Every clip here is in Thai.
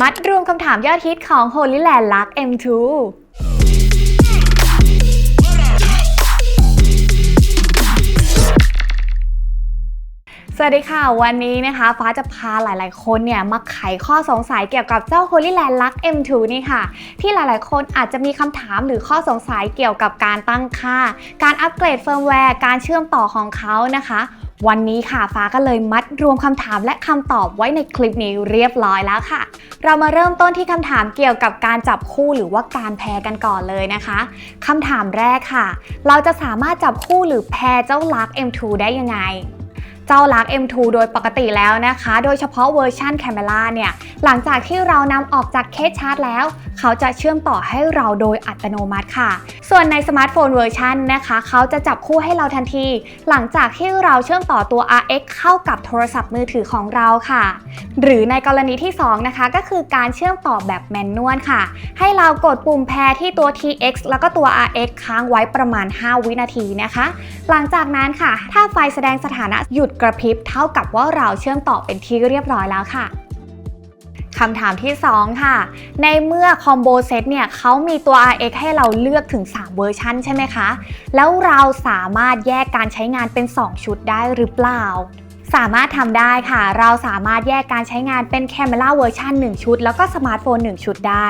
มัดรวมคำถามยอดฮิตของ Holy Land ลัก M2 สวัสดีค่ะ วันนี้นะคะ ฟ้าจะพาหลาย ๆ คนเนี่ยมาไขข้อสงสัยเกี่ยวกับเจ้า Holy Land Lux M2 นี่ค่ะ ที่หลาย ๆ คนอาจจะมีคำถามหรือข้อสงสัยเกี่ยวกับการตั้งค่า การอัปเกรดเฟิร์มแวร์ การเชื่อมต่อของเขานะคะ วันนี้ค่ะฟ้าก็เลยมัดรวมคำถามและคำตอบไว้ในคลิปนี้เรียบร้อยแล้วค่ะ เรามาเริ่มต้นที่คำถามเกี่ยวกับการจับคู่หรือว่าการแพรกันก่อนเลยนะคะคำถามแรกค่ะ เราจะสามารถจับคู่หรือแพรเจ้าลัก M2 ได้ยังไงเจ้าลัก M2 โดยปกติแล้วนะคะ โดยเฉพาะเวอร์ชัน Camera เนี่ย หลังจากที่เรานำออกจากเคสชาร์จแล้ว เขาจะเชื่อมต่อให้เราโดยอัตโนมัติค่ะ ส่วนในสมาร์ทโฟนเวอร์ชันนะคะ เขาจะจับคู่ให้เราทันที หลังจากที่เราเชื่อมต่อตัว RX เข้ากับโทรศัพท์มือถือของเราค่ะ หรือในกรณีที่ 2 นะคะ ก็คือการเชื่อมต่อแบบแมนนวลค่ะ ให้เรากดปุ่มแพรที่ตัว TX แล้วก็ตัว RX ค้างไว้ประมาณ 5 วินาทีนะคะ หลังจากนั้นค่ะ ถ้าไฟแสดงสถานะหยุดกระพริบเท่ากับว่าเราเชื่อมต่อเป็นที่เรียบร้อยแล้วค่ะ คำถามที่ 2 ค่ะ ในเมื่อคอมโบเซตเนี่ยเขามีตัว RX ให้เราเลือกถึง 3 เวอร์ชันใช่ไหมคะ แล้วเราสามารถแยกการใช้งานเป็น 2 ชุดได้หรือเปล่า สามารถทำได้ค่ะ เราสามารถแยกการใช้งานเป็น Camera เวอร์ชัน1 ชุด แล้วก็สมาร์ทโฟน 1 ชุดได้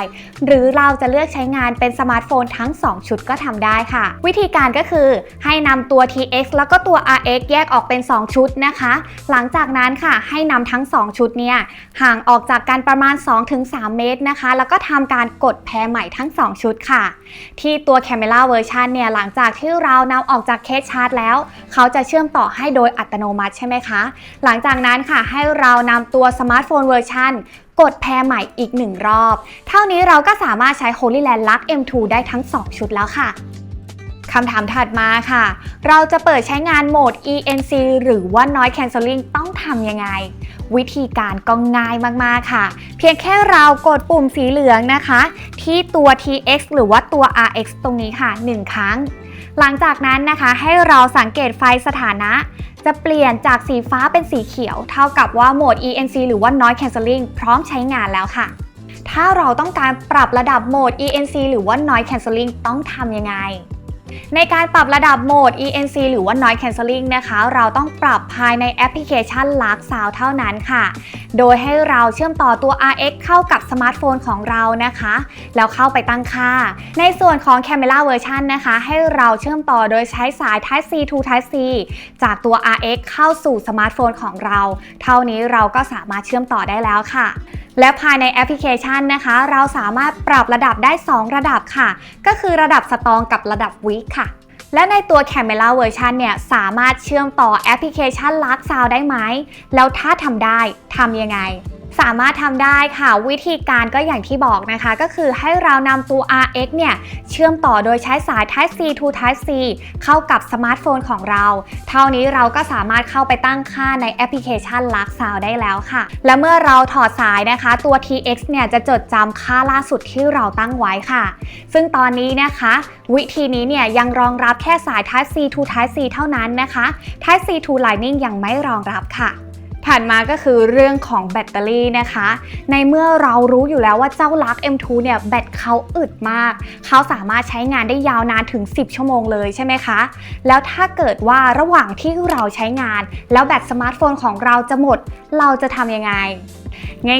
หรือเราจะเลือกใช้งานเป็นสมาร์ทโฟนทั้ง 2 ชุดก็ทำได้ค่ะ วิธีการก็คือให้นำตัว TX แล้วก็ตัว RX แยกออกเป็น 2 ชุดนะคะ หลังจากนั้นค่ะให้นำทั้ง 2 ชุดเนี่ยห่างออกจากกันประมาณ 2-3 เมตรนะคะ แล้วก็ทำการกดแพรใหม่ทั้ง 2 ชุดค่ะ ที่ตัว Camera เวอร์ชันเนี่ยหลังจากที่เรานำออกจากเคสชาร์จแล้ว เขาจะเชื่อมต่อให้โดยอัตโนมัติใช่ไหมคะหลังจากนั้นค่ะให้เรานำตัวสมาร์ทโฟนเวอร์ชันกดแพรใหม่อีกหนึ่งรอบ เท่านี้เราก็สามารถใช้ Holy Land Lux M2 ได้ทั้ง 2 ชุดแล้วค่ะคำถามถัดมาค่ะ เราจะเปิดใช้งานโหมด ENC หรือว่า Noise Cancelling ต้องทำยังไง วิธีการก็ง่ายมาก ๆ ค่ะ เพียงแค่เรากดปุ่มสีเหลืองนะคะ ที่ตัว TX หรือว่าตัว RX ตรงนี้ค่ะ 1 ครั้ง หลังจากนั้นนะคะให้เราสังเกตไฟสถานะ จะเปลี่ยนจากสีฟ้าเป็นสีเขียว เท่ากับว่าโหมด ENC หรือว่า Noise Cancelling พร้อมใช้งานแล้วค่ะ ถ้าเราต้องการปรับระดับโหมด ENC หรือว่า Noise Cancelling ต้องทำยังไง ในการปรับระดับโหมด ENC หรือว่า Noise Cancelling นะคะ เราต้องปรับภายในแอปพลิเคชัน Lark Sound เท่านั้นค่ะ โดยให้เราเชื่อมต่อตัว RX เข้ากับสมาร์ทโฟนของเรานะคะ แล้วเข้าไปตั้งค่า ในส่วนของ Camera Version นะคะ ให้เราเชื่อมต่อโดยใช้สาย Type C to Type C จากตัว RX เข้าสู่สมาร์ทโฟนของเรา เท่านี้เราก็สามารถเชื่อมต่อได้แล้วค่ะ และภายในแอปพลิเคชันนะคะ เราสามารถปรับระดับได้ 2 ระดับค่ะ ก็คือระดับสตองกับระดับวิค่ะ และในตัว Camera Version เนี่ยสามารถเชื่อมต่อแอปพลิเคชันลักซาวได้ไหม แล้วถ้าทำได้ทำยังไง สามารถทำได้ค่ะวิธีการก็อย่างที่บอกนะคะ ก็คือให้เรานำตัว RX เนี่ย เชื่อมต่อโดยใช้สาย Type C to Type C เข้ากับสมาร์ทโฟนของเรา เท่านี้เราก็สามารถเข้าไปตั้งค่าในแอปพลิเคชัน Lark Sound ได้แล้วค่ะ และเมื่อเราถอดสายนะคะ ตัว TX เนี่ย จะจดจำค่าล่าสุดที่เราตั้งไว้ค่ะ ซึ่งตอนนี้นะคะ วิธีนี้เนี่ยยังรองรับแค่สาย Type C to Type C เท่านั้นนะคะ Type C to Lightning ยังไม่รองรับค่ะ ถัดมาก็คือเรื่องของแบตเตอรี่นะคะ ในเมื่อเรารู้อยู่แล้วว่าเจ้าลัก M2 เนี่ยแบตเขาอึดมาก เขาสามารถใช้งานได้ยาวนานถึง 10 ชั่วโมงเลยใช่ไหมคะ แล้วถ้าเกิดว่าระหว่างที่เราใช้งาน แล้วแบตสมาร์ทโฟนของเราจะหมด เราจะทำยังไง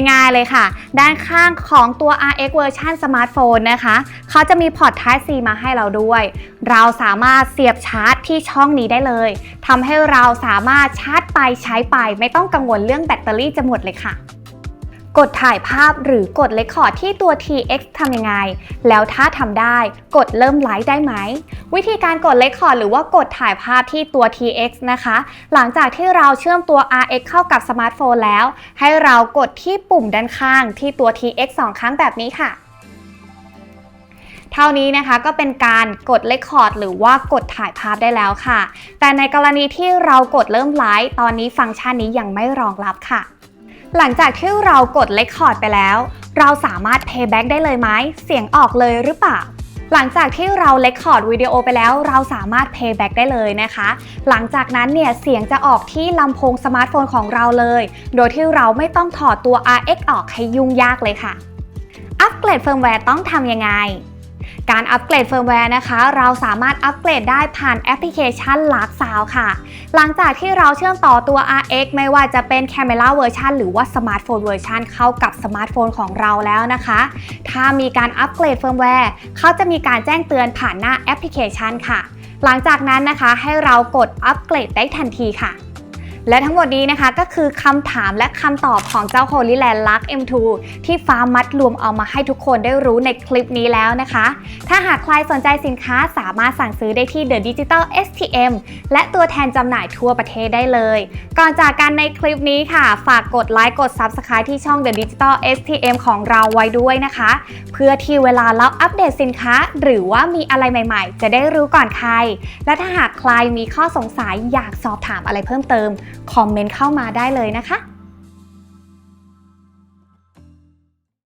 ง่ายๆเลยค่ะ ด้านข้างของตัว RX Version สมาร์ทโฟนนะคะ เขาจะมีพอร์ต Type C มาให้เราด้วย เราสามารถเสียบชาร์จที่ช่องนี้ได้เลยทำให้เราสามารถชาร์จไปใช้ไป ไม่ต้องกังวลเรื่องแบตเตอรี่จะหมดเลยค่ะ กดถ่ายภาพหรือกดเลคคอร์ดที่ตัว TX ทำยังไง แล้วถ้าทำได้กดเริ่มไลฟ์ได้ไหม วิธีการกดเลคคอร์ดหรือว่ากดถ่ายภาพที่ตัว TX นะคะ หลังจากที่เราเชื่อมตัว RX เข้ากับสมาร์ทโฟนแล้ว ให้เรากดที่ปุ่มด้านข้างที่ตัว TX 2 ครั้งแบบนี้ค่ะเท่านี้นะคะก็เป็นการกดเลคคอร์ดหรือว่ากดถ่ายภาพได้แล้วค่ะ แต่ในกรณีที่เรากดเริ่มไลฟ์ตอนนี้ฟังก์ชันนี้ยังไม่รองรับค่ะ หลังจากที่เรากดเลคคอร์ดไปแล้ว เราสามารถ playback ได้เลยไหม เสียงออกเลยหรือเปล่า หลังจากที่เราเลคคอร์ดวิดีโอไปแล้ว เราสามารถ playback ได้เลยนะคะ หลังจากนั้นเนี่ยเสียงจะออกที่ลำโพงสมาร์ทโฟนของเราเลย โดยที่เราไม่ต้องถอดตัว RX ออกให้ยุ่งยากเลยค่ะ อัปเกรดเฟิร์มแวร์ต้องทำยังไง การอัปเกรดเฟิร์มแวร์นะคะ เราสามารถอัปเกรดได้ผ่านแอปพลิเคชัน Lark Sound ค่ะ หลังจากที่เราเชื่อมต่อตัว RX ไม่ว่าจะเป็น Camera เวอร์ชันหรือว่าสมาร์ทโฟนเวอร์ชันเข้ากับสมาร์ทโฟนของเราแล้วนะคะ ถ้ามีการอัปเกรดเฟิร์มแวร์เขาจะมีการแจ้งเตือนผ่านหน้าแอปพลิเคชันค่ะ หลังจากนั้นนะคะให้เรากดอัปเกรดได้ทันทีค่ะ และทั้งหมดนี้นะคะก็คือคำถามและคำตอบของเจ้า Holy Land Luck M2 ที่ฟ้ามัดรวมเอามาให้ทุกคนได้รู้ในคลิปนี้แล้วนะคะ ถ้าหากใครสนใจสินค้าสามารถสั่งซื้อได้ที่ The Digital STM และตัวแทนจำหน่ายทั่วประเทศได้เลย ก่อนจากกันในคลิปนี้ค่ะ ฝากกดไลค์กด Subscribe ที่ช่อง The Digital STM ของเราไว้ด้วยนะคะ เพื่อที่เวลาเราอัปเดตสินค้า หรือว่ามีอะไรใหม่ ๆ จะได้รู้ก่อนใคร และถ้าหากใครมีข้อสงสัยอยากสอบถามอะไรเพิ่มเติมคอมเมนต์เข้ามาได้เลยนะคะ